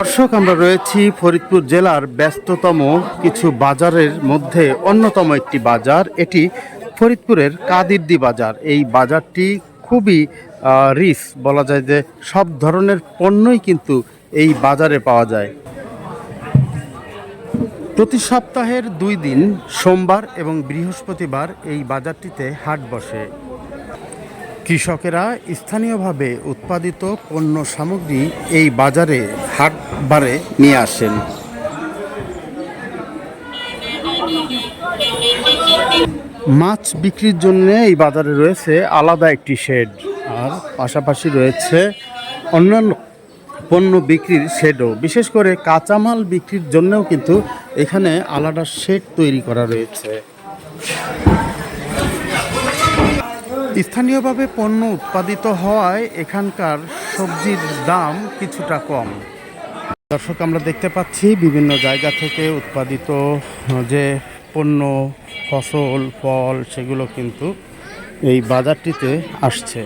দর্শক, আমরা রয়েছি ফরিদপুর জেলার ব্যস্ততম কিছু বাজারের মধ্যে, অন্যতম একটি বাজার। এটি ফরিদপুরের কাদিরদি বাজার। এই বাজারটি খুবই রিস বলা যায় যে সব ধরনের পণ্যই কিন্তু এই বাজারে পাওয়া যায়। প্রতি সপ্তাহের দুই দিন, সোমবার এবং বৃহস্পতিবার এই বাজারটিতে হাট বসে। কৃষকেরা স্থানীয়ভাবে উৎপাদিত পণ্য সামগ্রী এই বাজারে হাটবারে নিয়ে আসেন। মাছ বিক্রির জন্য এই বাজারে রয়েছে আলাদা একটি শেড, আর পাশাপাশি রয়েছে অন্যান্য পণ্য বিক্রির শেডও। বিশেষ করে কাঁচামাল বিক্রির জন্যও কিন্তু এখানে আলাদা শেড তৈরি করা রয়েছে। স্থানীয়ভাবে পণ্য উৎপাদিত হওয়ায় এখানকার সবজির দাম কিছুটা কম। দর্শক, আমরা দেখতে পাচ্ছি বিভিন্ন জায়গা থেকে উৎপাদিত যে পণ্য, ফসল, ফল, সেগুলো কিন্তু এই বাজারটিতে আসছে।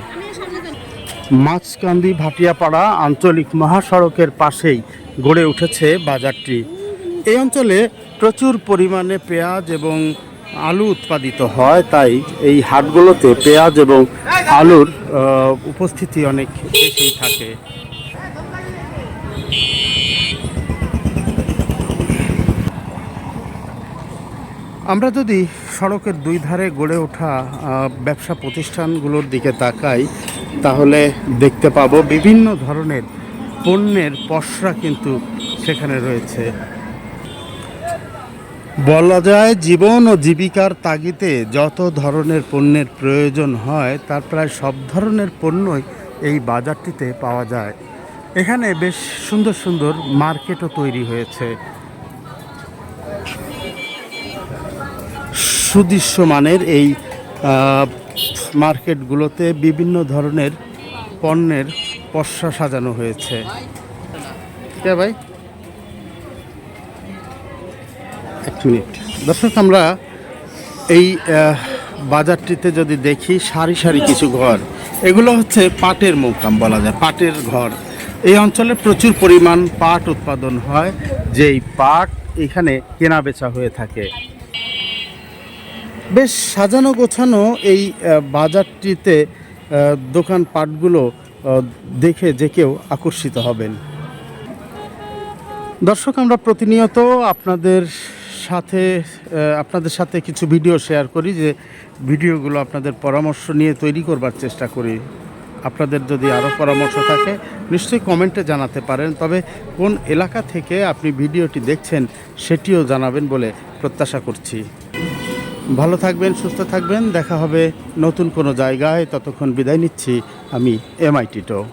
মাছকান্দি ভাটিয়াপাড়া আঞ্চলিক মহাসড়কের পাশেই গড়ে উঠেছে বাজারটি। এই অঞ্চলে প্রচুর পরিমাণে পেঁয়াজ এবং আলু উৎপাদিত হয়, তাই এই হাটগুলোতে পেঁয়াজ এবং আলুর উপস্থিতি অনেক বেশি থাকে। আমরা যদি সড়কের দুই ধারে গড়ে ওঠা ব্যবসা প্রতিষ্ঠানগুলোর দিকে তাকাই, তাহলে দেখতে পাবো বিভিন্ন ধরনের পণ্যের পসরা কিন্তু সেখানে রয়েছে। বলা যায় জীবন ও জীবিকার তাগিদে যত ধরনের পণ্যের প্রয়োজন হয়, তার প্রায় সব ধরনের পণ্যই এই বাজারটিতে পাওয়া যায়। এখানে বেশ সুন্দর সুন্দর মার্কেটও তৈরি হয়েছে। সুদৃশ্যমানের এই মার্কেটগুলোতে বিভিন্ন ধরনের পণ্যের পসরা সাজানো হয়েছে। কে ভাই? এক মিনিট। দর্শক, আমরা এই বাজারটিতে যদি দেখি, সারি সারি কিছু ঘর। এগুলো হচ্ছে পাটের মোকাম বলা যায়, পাটের ঘর। এই অঞ্চলে প্রচুর পরিমাণ পাট উৎপাদন হয়, যেই পাট এখানে কেনা বেচা হয়ে থাকে। বেশ সাজানো গোছানো এই বাজারটিতে আহ, দোকানপাটগুলো আহ, দেখে যে কেউ আকর্ষিত হবেন। দর্শক আমরা প্রতিনিয়ত আপনাদের সাথে আপনাদের সাথে কিছু ভিডিও শেয়ার করি যে ভিডিওগুলো আপনাদের পরামর্শ নিয়ে তৈরি করবার চেষ্টা করি। আপনাদের যদি আরও পরামর্শ থাকে নিশ্চয়ই কমেন্টে জানাতে পারেন। তবে কোন এলাকা থেকে আপনি ভিডিওটি দেখছেন সেটিও জানাবেন বলে প্রত্যাশা করছি। ভালো থাকবেন সুস্থ থাকবেন। দেখা হবে নতুন কোনো জায়গায়। ততক্ষণ বিদায় নিচ্ছি আমি এমআইটিটো